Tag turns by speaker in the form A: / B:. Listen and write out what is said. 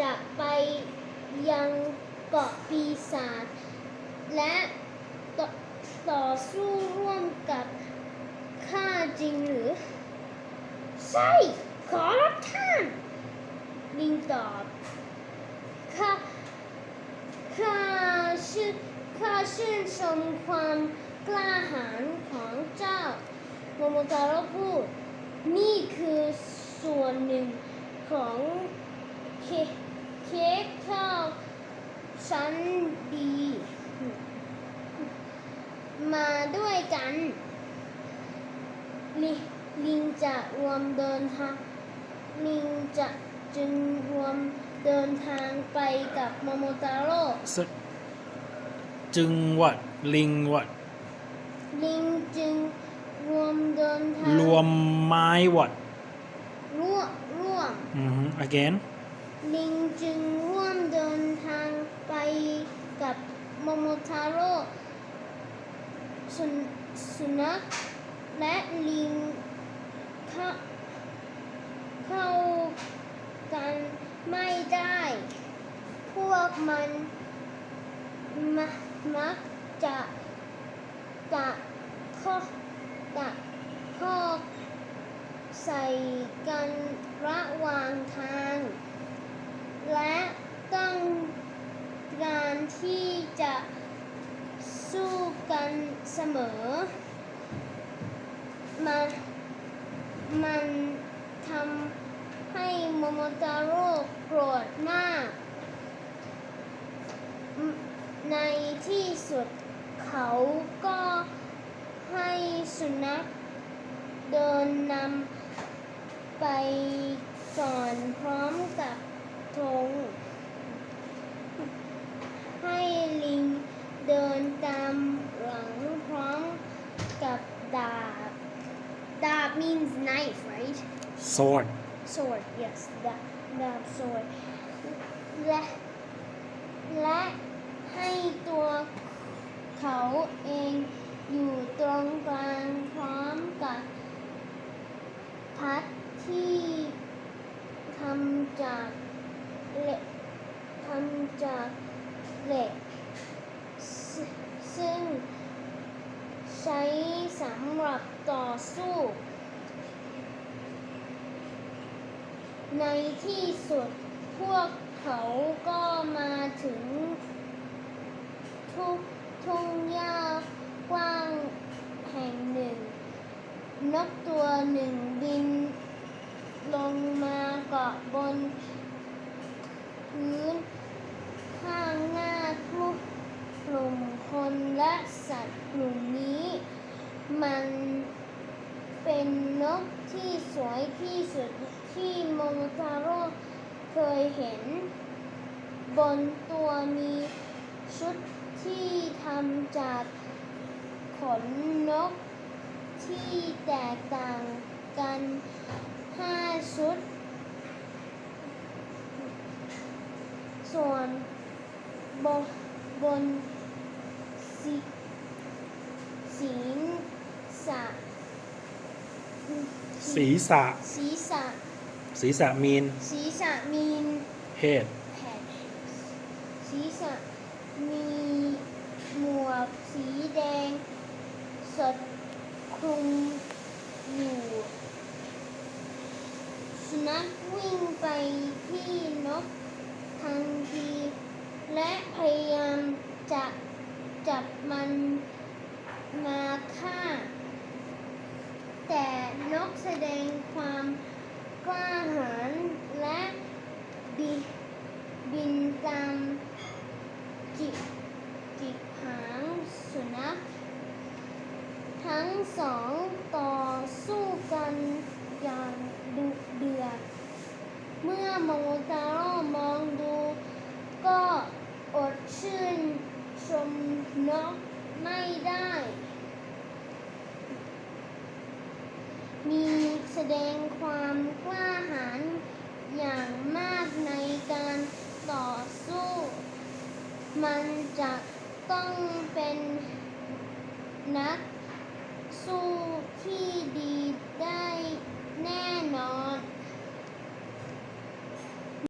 A: จะไปยังเกาะปีศาจและตต่อสู้ร่วมกับข้าจริงหรือ ใช่ ขอรับท่าน ลิงตอบข้าข้าชื่นข้าชื่นชมความกล้าหาญของเจ้าโมโมตาโรพูด นี่คือส่วนหนึ่งของเคเค้กข้าว ชั้นดี มาด้วยกันลิลิงจะรวมเดินทางลิงจะจึงรวมเดินทางไปกับโมโมตาโร่
B: สจึงวัดลิงวัด
A: ลิงจึงรวมเดินทาง
B: รวมไม้วัด
A: ร่วมร่วม
B: อือฮึ again
A: ลิงจึงร่วมเดินทางไปกับโมโมทาโร่สุนัขและลิงเข้าเข้ากันไม่ได้ พวกมันมมักจะตะข้อตะข้อใส่กันระหว่างทาง และต้องการที่จะสู้กันเสมอ มันมันทำให้โมโมตาโร่โกรธมาก ในที่สุดเขาก็ให้สุนัขเดินนำไปก่อนพร้อมกับ ธง ให้ลิงเดินตามหลังพร้อมกับดาบดาบ means knife right
B: sword
A: sword yes ดาบดาบ sword และและให้ตัวเขาเองอยู่ตรงกลางพร้อมกับพัดที่ทำจากเหล็กทำจาก เหล็ก ซึ่งใช้สำหรับต่อสู้ ในที่สุดพวกเขาก็มาถึง ทุกทุ่งหญ้ากว้างแห่งหนึ่ง นกตัวหนึ่งบิน ลงมาเกาะบนพื้น ข้างหน้ากลุ่มกลุ่มคนและสัตว์กลุ่มนี้ มันเป็นนกที่สวยที่สุดที่โมโมทาโร่เคยเห็น บนตัวมีชุดที่ทำจากขนนกที่แตกต่างกันห้าชุด ส่วน บนบนสีศีรษะ
B: ศีรษะ
A: ศีรษะ
B: ศีรษะ mean
A: ศีรษะมี
B: head
A: แผ่นศีรษะมีหมวกสีแดง สดคลุมอยู่สุนัขวิ่งไปที่นกทันที และพยายามจะจับมันมาฆ่า แต่นกแสดงความกล้าหาญและบิบินตามจิกจิกหางสุนัขทั้งสองต่อสู้กันอย่างดุเดือด เมื่อโมตาโร่มองดูก็ เนกไม่ได้ มีแสดง